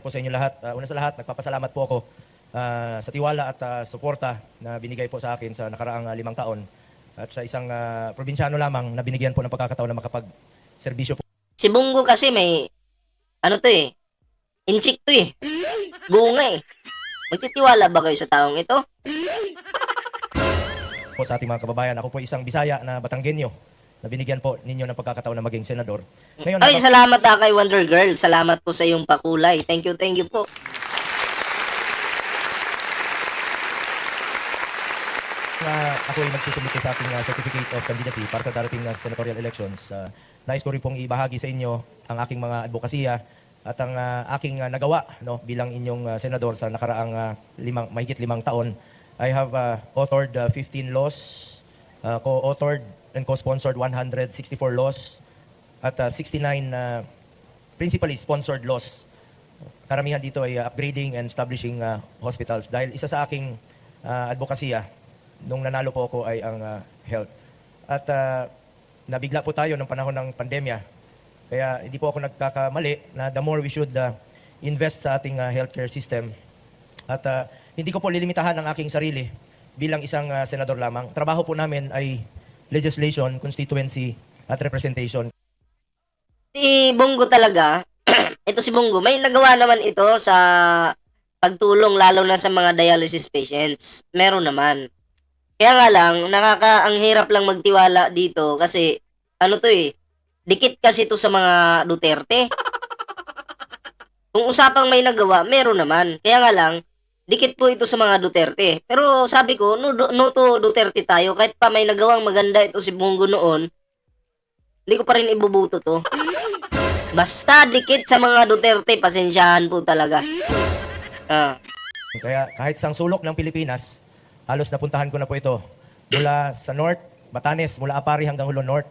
po sa inyo lahat. Uh, una sa lahat, nagpapasalamat po ako ah, sa tiwala at ah, suporta na binigay po sa akin sa nakaraang ah, limang taon. At sa isang ah, probinsyano lamang na binigyan po ng pagkakataon na makapag-serbisyo po Si Bungo kasi may, ano to eh, inchik to eh. Gunga eh. Magtitiwala ba kayo sa taong ito? po sa ating mga kababayan. Ako po isang Bisaya na Batanggenyo na binigyan po ninyo ng pagkakataon na maging senador. Ngayon, Ay, nasa- salamat ah kay Wonder Girl. Salamat po sa iyong pakulay. Thank you, thank you po. na ako ay magsusumite sa ating uh, certificate of candidacy para sa darating na senatorial elections. Uh, nais ko rin pong ibahagi sa inyo ang aking mga advokasya at ang uh, aking uh, nagawa no, bilang inyong uh, senador sa nakaraang uh, limang, mahigit limang taon. I have uh, authored uh, 15 laws, uh, co-authored and co-sponsored 164 laws at uh, 69 uh, principally sponsored laws. Karamihan dito ay uh, upgrading and establishing uh, hospitals dahil isa sa aking uh, advokasya nung nanalo po ako ay ang uh, health. At uh, nabigla po tayo ng panahon ng pandemya. Kaya hindi po ako nagkakamali na the more we should uh, invest sa ating uh, healthcare system. At uh, hindi ko po lilimitahan ang aking sarili bilang isang uh, senador lamang. Trabaho po namin ay legislation, constituency at representation. Si Bungo talaga, ito si Bungo, may nagawa naman ito sa pagtulong lalo na sa mga dialysis patients. Meron naman. Kaya nga lang, nakaka, ang hirap lang magtiwala dito kasi, ano to eh, dikit kasi to sa mga Duterte. Kung usapang may nagawa, meron naman. Kaya nga lang, dikit po ito sa mga Duterte. Pero sabi ko, no, no to Duterte tayo. Kahit pa may nagawang maganda ito si Bungo noon, hindi ko pa rin ibubuto to. Basta dikit sa mga Duterte, pasensyahan po talaga. Ah. Kaya kahit sang sulok ng Pilipinas, halos napuntahan ko na po ito. Mula sa North, Batanes, mula Apari hanggang Hulo North.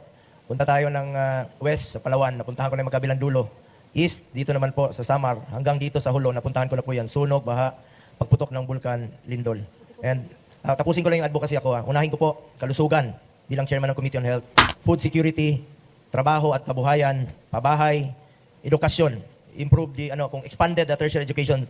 Punta tayo ng ah, West, sa Palawan, napuntahan ko na yung magkabilang dulo. East, dito naman po sa Samar, hanggang dito sa Hulo, napuntahan ko na po yan. Sunog, baha, pagputok ng bulkan, lindol. And ah, tapusin ko lang yung advocacy ako. ah. Unahin ko po, kalusugan bilang chairman ng Committee on Health, food security, trabaho at kabuhayan, pabahay, edukasyon, improve the ano kung expanded the tertiary education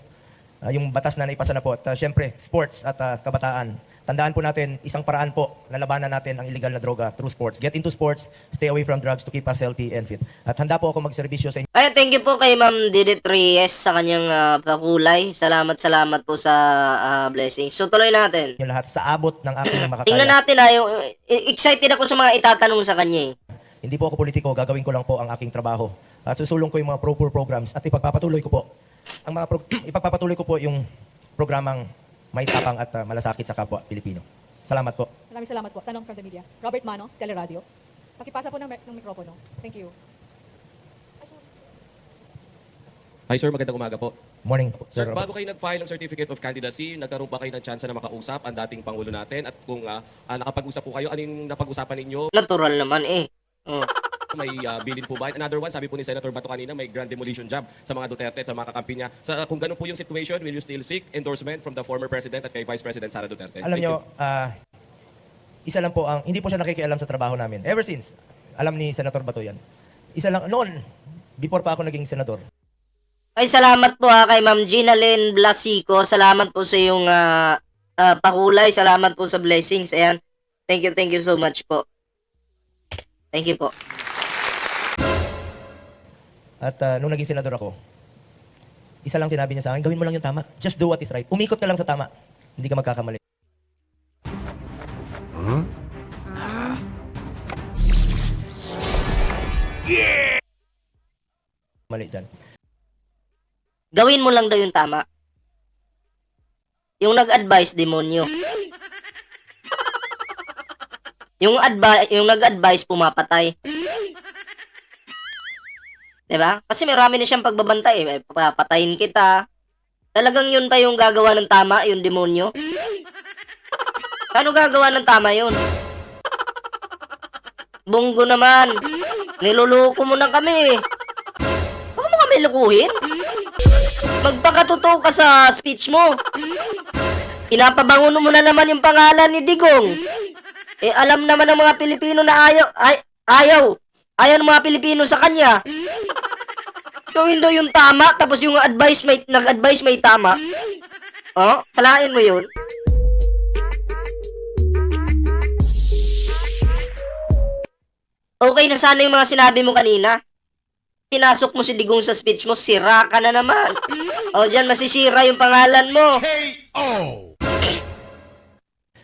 Ah, yung batas na naipasa na po. At ah, syempre, sports at ah, kabataan. Tandaan po natin, isang paraan po na labanan natin ang illegal na droga through sports. Get into sports, stay away from drugs to keep us healthy and fit. At handa po ako magserbisyo sa inyo Ay, thank you po kay Ma'am Didit Reyes sa kanyang ah, pakulay. Salamat, salamat po sa ah, blessings. So, tuloy natin. lahat sa abot ng aking makakaya. Tingnan natin ah, yung, eh, excited ako sa mga itatanong sa kanya eh. Hindi po ako politiko, gagawin ko lang po ang aking trabaho. At susulong ko yung mga pro-poor programs at ipagpapatuloy ko po. Ang mga pro- ipagpapatuloy ko po yung programang may tapang at ah, malasakit sa kapwa Pilipino. Salamat po. Maraming salamat po. Tanong from the media. Robert Mano, Teleradio. Pakipasa po ng, ng mikropono. Thank you. Hi sir, magandang umaga po. Morning, Sir, Sir Robert. bago kayo nag-file ng certificate of candidacy, nagkaroon ba kayo ng chance na makausap ang dating Pangulo natin? At kung ah, ah, nakapag-usap po kayo, ano yung napag-usapan ninyo? Natural naman eh. Oh. May ah, bilin po ba? Another one, sabi po ni Senator Bato kanina, may grand demolition job sa mga Duterte at sa mga kakampi niya. Sa, kung ganun po yung situation, will you still seek endorsement from the former President at kay Vice President Sara Duterte? Alam Thank nyo, ah, isa lang po ang, hindi po siya nakikialam sa trabaho namin. Ever since, alam ni Senator Bato yan. Isa lang, noon, before pa ako naging senador, Ay, salamat po ha kay Ma'am Gina Lynn Blasico. Salamat po sa iyong ah, ah, pakulay. Salamat po sa blessings. Ayan. Thank you, thank you so much po. Thank you po. At ah, nung naging senador ako, isa lang sinabi niya sa akin, gawin mo lang yung tama. Just do what is right. Umikot ka lang sa tama. Hindi ka magkakamali. Mali dyan. Gawin mo lang daw yung tama. Yung nag-advise, demonyo. Yung advi- yung nag-advise pumapatay. 'Di ba? Kasi marami na siyang pagbabantay, eh. papatayin kita. Talagang yun pa yung gagawa ng tama, yung demonyo. Paano gagawa ng tama yun? Bunggo naman. Niluluko mo na kami. Baka mo kami lukuhin? Magpakatotoo ka sa speech mo. Pinapabangon mo na naman yung pangalan ni Digong. Eh, alam naman ng mga Pilipino na ayaw, ay, ayaw. Ayaw ng mga Pilipino sa kanya. Gawin daw yung tama, tapos yung advice may, nag-advise may tama. Oh, kalain mo yun. Okay na sana yung mga sinabi mo kanina. Pinasok mo si Digong sa speech mo, sira ka na naman. O, dyan masisira yung pangalan mo.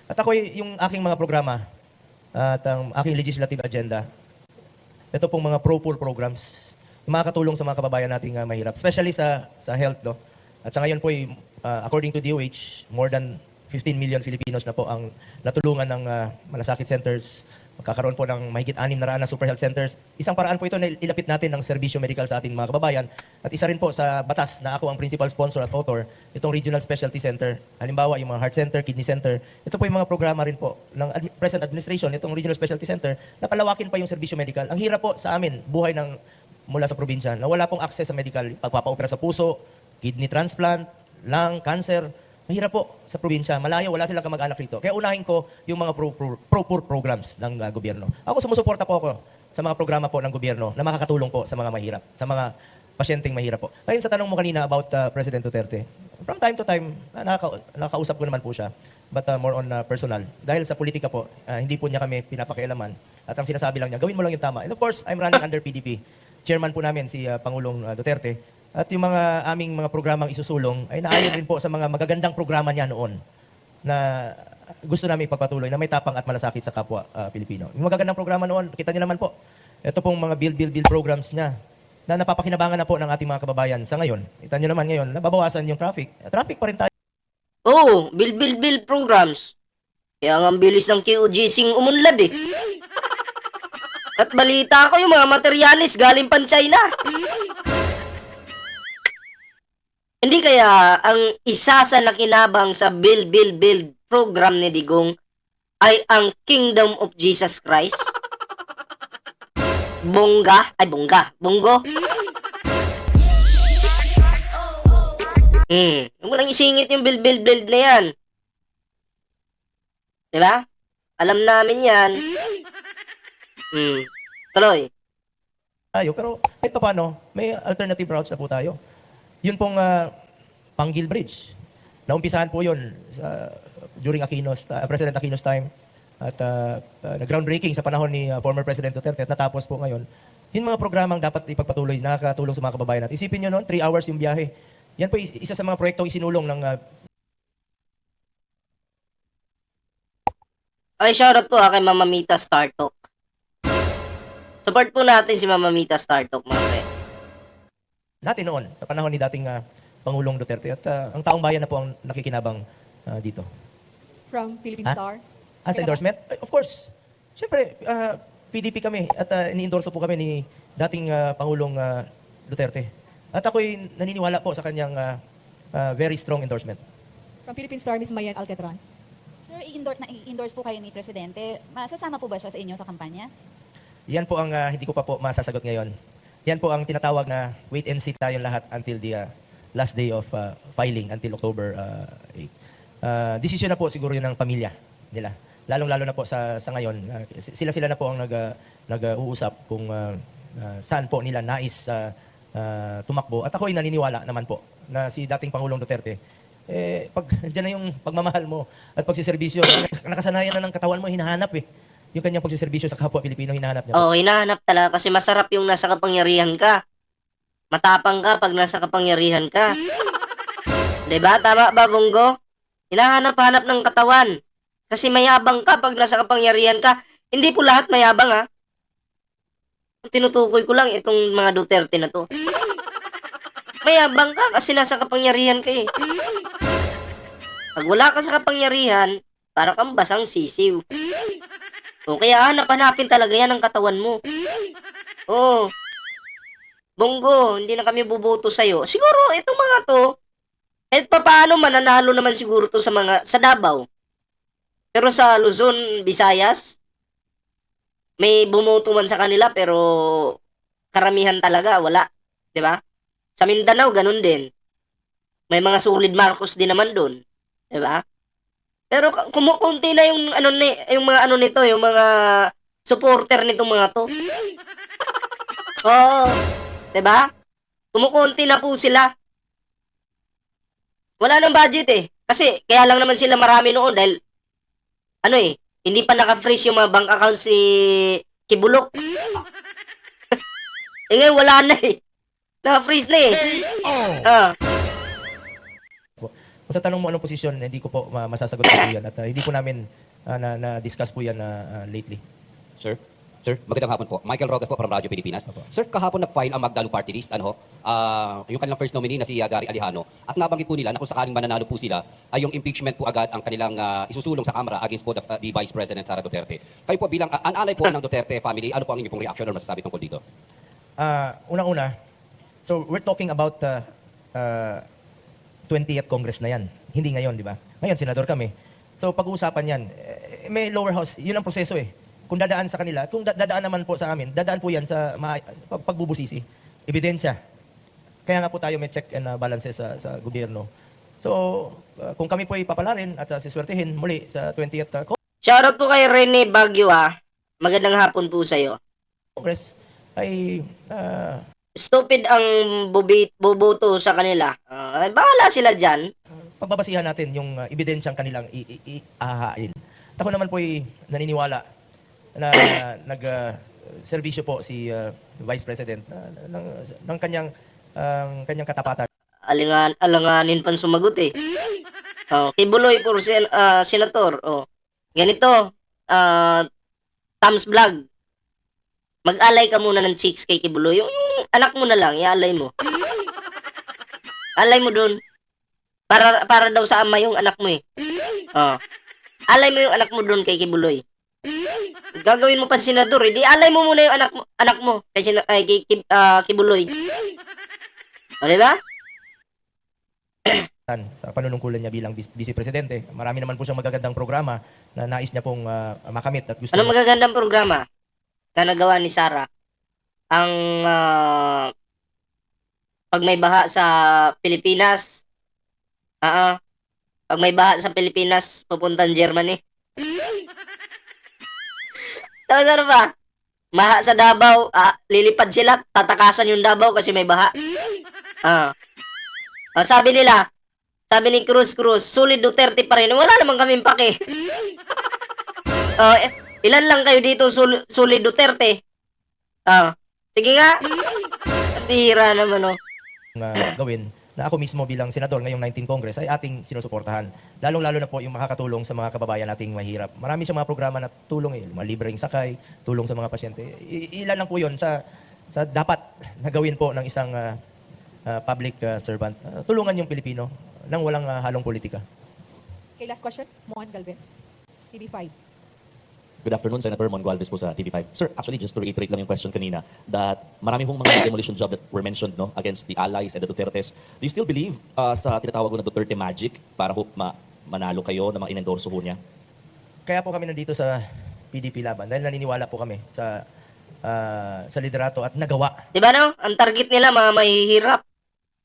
At ako yung aking mga programa at ang aking legislative agenda, ito pong mga pro-poor programs, makakatulong sa mga kababayan nating ah, mahirap, especially sa sa health. No? At sa ngayon po, ay, ah, according to DOH, more than 15 million Filipinos na po ang natulungan ng ah, malasakit centers. Magkakaroon po ng mahigit anim na raan na super health centers. Isang paraan po ito na ilapit natin ng serbisyo medical sa ating mga kababayan. At isa rin po sa batas na ako ang principal sponsor at author, itong Regional Specialty Center. Halimbawa, yung mga heart center, kidney center. Ito po yung mga programa rin po ng present administration, itong Regional Specialty Center, na palawakin pa yung serbisyo medical. Ang hirap po sa amin, buhay ng mula sa probinsya, na wala pong access sa medical, pagpapaopera sa puso, kidney transplant, lung, cancer, mahirap po sa probinsya. Malayo, wala silang kamag-anak rito. Kaya unahin ko yung mga pro, pro, pro-poor programs ng uh, gobyerno. Ako sumusuporta po ako sa mga programa po ng gobyerno na makakatulong po sa mga mahirap, sa mga pasyenteng mahirap po. Ngayon sa tanong mo kanina about uh, President Duterte, from time to time, uh, nakaka- nakakausap ko naman po siya, but uh, more on uh, personal. Dahil sa politika po, uh, hindi po niya kami pinapakialaman. At ang sinasabi lang niya, gawin mo lang yung tama. And of course, I'm running under PDP. Chairman po namin si uh, Pangulong uh, Duterte. At yung mga aming mga programang isusulong ay naayon rin po sa mga magagandang programa niya noon na gusto namin ipagpatuloy na may tapang at malasakit sa kapwa uh, Pilipino. Yung magagandang programa noon, kita niyo naman po, ito pong mga build, build, build programs niya na napapakinabangan na po ng ating mga kababayan sa ngayon. Kita niyo naman ngayon, nababawasan yung traffic. Traffic pa rin tayo. Oo, bill, bill, bill programs. Kaya ang bilis ng QGC umunlad eh. At balita ko yung mga materialis galing pan China. Hindi kaya ang isa sa nakinabang sa Build, Build, Build program ni Digong ay ang Kingdom of Jesus Christ? Bongga? Ay, bongga. Bonggo? Hmm. Huwag mo nang isingit yung build, build, build na yan. Diba? Alam namin yan. Hmm. Tuloy. tayo. Pero kahit pa paano, may alternative routes na po tayo. Yun pong uh, Panggil Bridge. Naumpisahan po yun sa, during Aquino's, uh, President Aquino's time. At uh, uh, nag-groundbreaking sa panahon ni uh, former President Duterte at natapos po ngayon. Yun mga programang dapat ipagpatuloy, nakakatulong sa mga kababayan natin. Isipin nyo noon, 3 hours yung biyahe. Yan po is- isa sa mga proyektong isinulong ng uh, Ay, shoutout po ha kay Mama Mita Star Talk. Support po natin si Mama Mita Star Talk, mga pre. natin noon, sa panahon ni dating uh, Pangulong Duterte. At uh, ang taong bayan na po ang nakikinabang uh, dito. From Philippine Ha? Star. As Teka endorsement? Eh, Of course. Siyempre, ah, PDP kami at uh, ini-endorso po kami ni dating ah, Pangulong ah, Duterte. At ako'y naniniwala po sa kanyang ah, ah, very strong endorsement. From Philippine Star, Miss Mayan Alcatran. Sir, i-endorse, na, i-endorse po kayo ni Presidente. Masasama po ba siya sa inyo sa kampanya? Yan po ang ah, hindi ko pa po masasagot ngayon. Yan po ang tinatawag na wait and see tayong lahat until the ah, last day of ah, filing, until October ah, 8. Ah, decision na po siguro yun ng pamilya nila. Lalong-lalo na po sa, sa ngayon, ah, sila-sila na po ang nag, ah, nag-uusap kung ah, ah, saan po nila nais ah, ah, tumakbo. At ako'y naniniwala naman po na si dating Pangulong Duterte, eh, pag dyan na yung pagmamahal mo at pagsiservisyo, nakasanayan na ng katawan mo, hinahanap eh. Yung kanyang pagsiservisyo sa kapwa Pilipino, hinahanap niya. Oo, hinahanap talaga kasi masarap yung nasa kapangyarihan ka. Matapang ka pag nasa kapangyarihan ka. 'Di ba? Tama ba, Bongo? Hinahanap-hanap ng katawan. Kasi mayabang ka pag nasa kapangyarihan ka. Hindi po lahat mayabang, ha? Tinutukoy ko lang itong mga Duterte na to. Mayabang ka kasi nasa kapangyarihan ka eh. Pag wala ka sa kapangyarihan, para kang basang sisiw. O kaya hanap-hanapin talaga yan ang katawan mo. Oo. Bonggo, hindi na kami buboto sa'yo. Siguro, itong mga to, kahit pa paano mananalo naman siguro to sa mga, sa Davao. Pero sa Luzon, Visayas, may bumoto man sa kanila pero karamihan talaga, wala. 'Di ba? Sa Mindanao, ganun din. May mga solid Marcos din naman doon. 'Di ba? Pero kumukunti na yung ano ni yung mga ano nito, yung mga supporter nitong mga to. Oo. 'Di ba? Kumukunti na po sila. Wala nang budget eh. Kasi kaya lang naman sila marami noon dahil ano eh, hindi pa naka-freeze yung mga bank accounts si Kibulok. eh ngayon wala na eh. Naka-freeze na eh. Ah. Kung sa tanong mo anong posisyon, hindi ko po ma- masasagot po yan at ah, hindi po namin ah, na, na-discuss po yan ah, ah, lately. Sir? Sir, magandang hapon po. Michael Rogas po from Radyo Pilipinas. Opo. Sir, kahapon nag-file ang Magdalo Party List, ano? Ah, yung kanilang first nominee na si ah, Gary Alejano. At nabanggit po nila na kung sakaling mananalo po sila, ay yung impeachment po agad ang kanilang ah, isusulong sa Kamara against po the, ah, the Vice President Sara Duterte. Kayo po bilang uh, an-alay po ng Duterte family, ano po ang inyong pong reaction or masasabi tungkol dito? Ah, unang-una, so we're talking about uh, uh, 20th Congress na yan. Hindi ngayon, di ba? Ngayon, senador kami. So pag-uusapan yan, eh, may lower house, yun ang proseso eh. Kung dadaan sa kanila, kung da- dadaan naman po sa amin, dadaan po yan sa pagbubusisi. Ebidensya. Kaya nga po tayo may check and uh, balances sa, sa gobyerno. So, uh, kung kami po ay papalarin at uh, siswertihin muli sa 20th uh, Shoutout po kay Rene Baguio ah. Magandang hapon po sa'yo. Congress, ay uh, Stupid ang bubit, buboto sa kanila. Ah, bahala sila dyan. pagbabasihan natin yung uh, ebidensyang kanilang ihahain. Ako naman po ay naniniwala na nag uh, serbisyo po si uh, Vice President uh, ng, ng kanyang ang kanyang katapatan. Alingan, alanganin pang sumagot eh. Oh, Kibuloy por sen, ah, senator. Oh. Ganito, ah Tams Vlog. Mag-alay ka muna ng chicks kay Kibuloy. Yung, yung anak mo na lang, ialay mo. Alay mo dun. Para, para daw sa ama yung anak mo eh. Oh. Alay mo yung anak mo dun kay Kibuloy. Gagawin mo pa senador, eh. Di alay mo muna yung anak mo, anak mo kay, sina, ay, kay, kay ah, Kibuloy. O, diba? sa panunungkulan niya bilang Vice Presidente. Marami naman po siyang magagandang programa na nais niya pong uh, makamit at gusto Ano magagandang programa na nagawa ni Sarah? Ang ah, pag may baha sa Pilipinas, ah, pag may baha sa Pilipinas, pupuntan Germany. Tapos ano ba? Maha sa Davao, ah, lilipad sila, tatakasan yung Davao kasi may baha. Ah. Ah, sabi nila, sabi ni Cruz Cruz, sulit Duterte pa rin. Wala naman kaming pake. Oh, eh, ilan lang kayo dito sul sulit Duterte? Ah, sige nga. Ang bihira naman oh. uh, gawin na ako mismo bilang senador ngayong 19 Congress ay ating sinusuportahan. Lalong-lalo na po yung makakatulong sa mga kababayan nating mahirap. Marami siyang mga programa na tulong eh, mga libreng sakay, tulong sa mga pasyente. I- ilan lang po 'yon sa sa dapat na gawin po ng isang ah, ah, public ah, servant. Ah, tulungan yung Pilipino nang walang ah, halong politika. Okay, last question. Juan Galvez, TV5. Good afternoon, Senator Mon Gualvez po sa TV5. Sir, actually, just to reiterate lang yung question kanina, that marami pong mga demolition job that were mentioned no, against the allies and the Dutertes. Do you still believe uh, sa tinatawag ko na Duterte magic para ho ma- manalo kayo na mga inendorso ho niya? Kaya po kami nandito sa PDP laban dahil naniniwala po kami sa ah, sa liderato at nagawa Di ba no? Ang target nila mga mahihirap.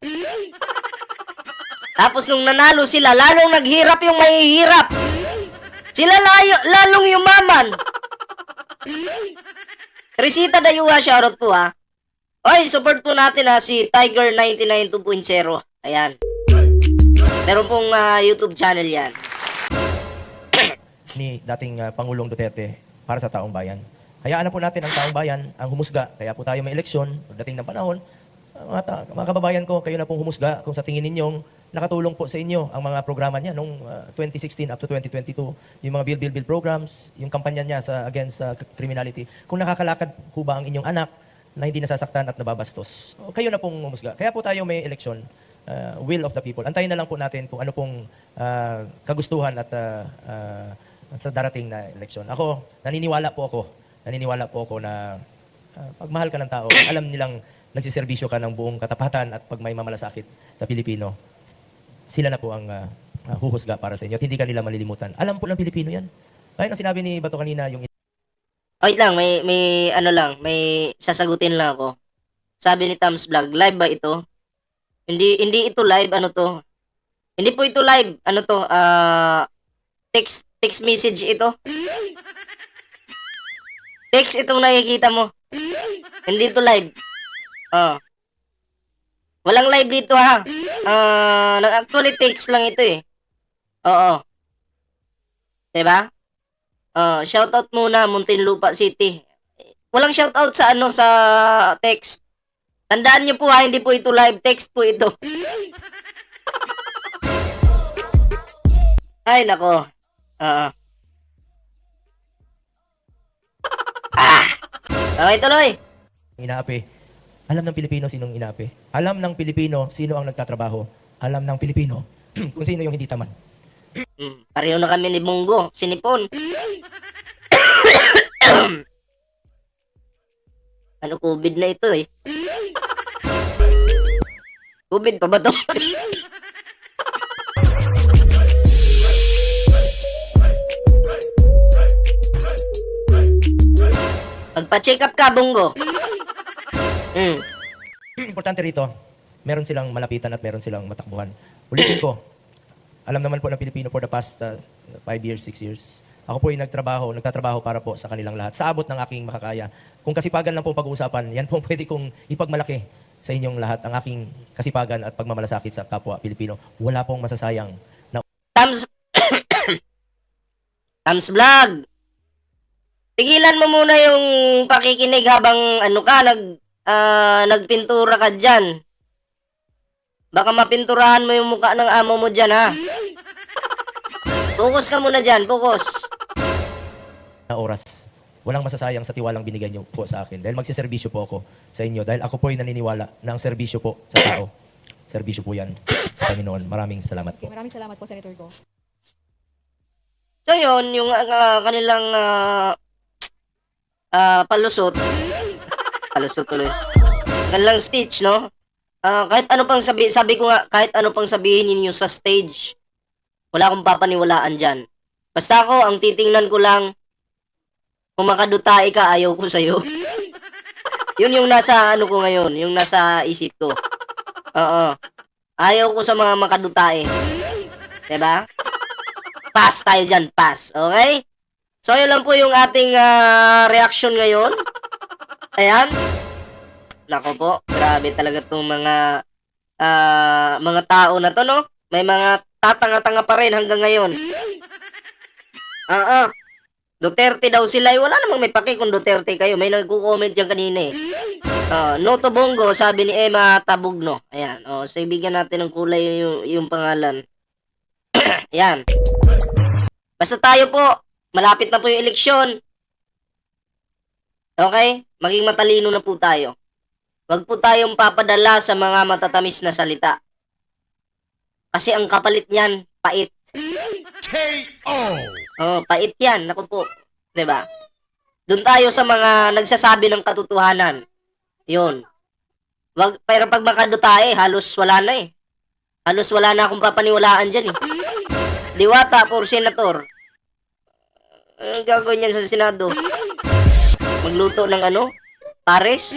Tapos nung nanalo sila, lalong naghirap yung mahihirap. Sila layo, lalong yumaman. Trisita Dayuha, shoutout po ha. Oy, support po natin ha si Tiger 99 2.0. Ayan. Meron pong ah, YouTube channel yan. ni dating ah, Pangulong Duterte para sa taong bayan. Hayaan na po natin ang taong bayan ang humusga. Kaya po tayo may eleksyon, dating ng panahon. Ah, mga, mga kababayan ko, kayo na pong humusga kung sa tingin ninyong nakatulong po sa inyo ang mga programa niya noong ah, 2016 up to 2022. Yung mga Bill Bill Bill programs, yung kampanya niya sa against sa criminality. Kung nakakalakad po ba ang inyong anak na hindi nasasaktan at nababastos. Kayo na pong humusga. Kaya po tayo may eleksyon, ah, will of the people. Antayin na lang po natin kung ano pong ah, kagustuhan at ah, ah, sa darating na eleksyon. Ako, naniniwala po ako, naniniwala po ako na ah, pag mahal ka ng tao, alam nilang nagsiservisyo ka ng buong katapatan at pag may mamalasakit sa Pilipino, sila na po ang ah, ah, huhusga para sa inyo at hindi ka nila malilimutan. Alam po ng Pilipino yan. Kaya ang sinabi ni Bato kanina, yung Wait lang, may, may, ano lang, may sasagutin lang ako. Sabi ni Tams Vlog, live ba ito? Hindi, hindi ito live, ano to? Hindi po ito live, ano to, ah, text, text message ito. Text itong nakikita mo. Hindi ito live. Oh. Walang live dito ha. Ah, nag actually text lang ito eh. Oo. 'Di ba? Uh, shoutout muna Muntinlupa City. Walang shoutout sa ano sa text. Tandaan niyo po ha, hindi po ito live text po ito. Ay nako. Oo. Ah. Okay, tuloy. Inaapi. Alam ng Pilipino sinong inaapi. Alam ng Pilipino sino ang nagtatrabaho. Alam ng Pilipino kung sino yung hindi tamad. Pareho na kami ni Bungo, sinipon. ano COVID na ito eh? COVID pa ba to? Magpa-check up ka, Bungo. Mm. Importante rito, meron silang malapitan at meron silang matakbuhan. Ulitin ko, alam naman po ng Pilipino for the past 5 years, 6 years. Ako po ay nagtrabaho, nagtatrabaho para po sa kanilang lahat. Sa abot ng aking makakaya. Kung kasipagan lang po pag-uusapan, yan po pwede kong ipagmalaki sa inyong lahat ang aking kasipagan at pagmamalasakit sa kapwa Pilipino. Wala pong masasayang na Tams Tams Vlog. Tigilan mo muna yung pakikinig habang ano ka nag ah, nagpintura ka diyan. Baka mapinturahan mo yung mukha ng amo mo diyan ha. Focus ka muna diyan, focus. na oras. Walang masasayang sa tiwalang binigay niyo po sa akin. Dahil magsiservisyo po ako sa inyo. Dahil ako po ay naniniwala na ang serbisyo po sa tao. Serbisyo po yan sa Panginoon. Maraming salamat po. Okay, maraming salamat po, Senator Go. So yun, yung ah, kanilang ah, ah, palusot. Palusot tuloy. Kanilang speech, no? Ah, kahit ano pang sabi, sabi ko nga, kahit ano pang sabihin ninyo sa stage, wala akong papaniwalaan dyan. Basta ako, ang titingnan ko lang, kung makadutay ka, ayaw ko sa'yo. Yun yung nasa ano ko ngayon, yung nasa isip ko. Oo. Ayaw ko sa mga makadutay. 'Di ba? Pass tayo dyan, pass. Okay? So, yun lang po yung ating ah, reaction ngayon. Ayan. Nako po, grabe talaga itong mga ah, mga tao na to, no? May mga tatanga-tanga pa rin hanggang ngayon. Ah, ah. Duterte daw sila. Eh, wala namang may paki kung Duterte kayo. May nagko-comment dyan kanina eh. Ah, Noto Bongo, sabi ni Emma Tabugno. Ayan. Oh, so, ibigyan natin ng kulay yung, yung pangalan. Ayan. Basta tayo po, malapit na po yung eleksyon. Okay? Maging matalino na po tayo. Huwag po tayong papadala sa mga matatamis na salita. Kasi ang kapalit niyan, pait. Oh, pait yan. Naku po. ba? Doon tayo sa mga nagsasabi ng katotohanan. 'Yun. Wag, pero pag makadutae, halos wala na eh. Halos wala na akong papaniwalaan dyan eh. Diwata for senator. Ang gagawin niyan sa Senado? Magluto ng ano? Pares?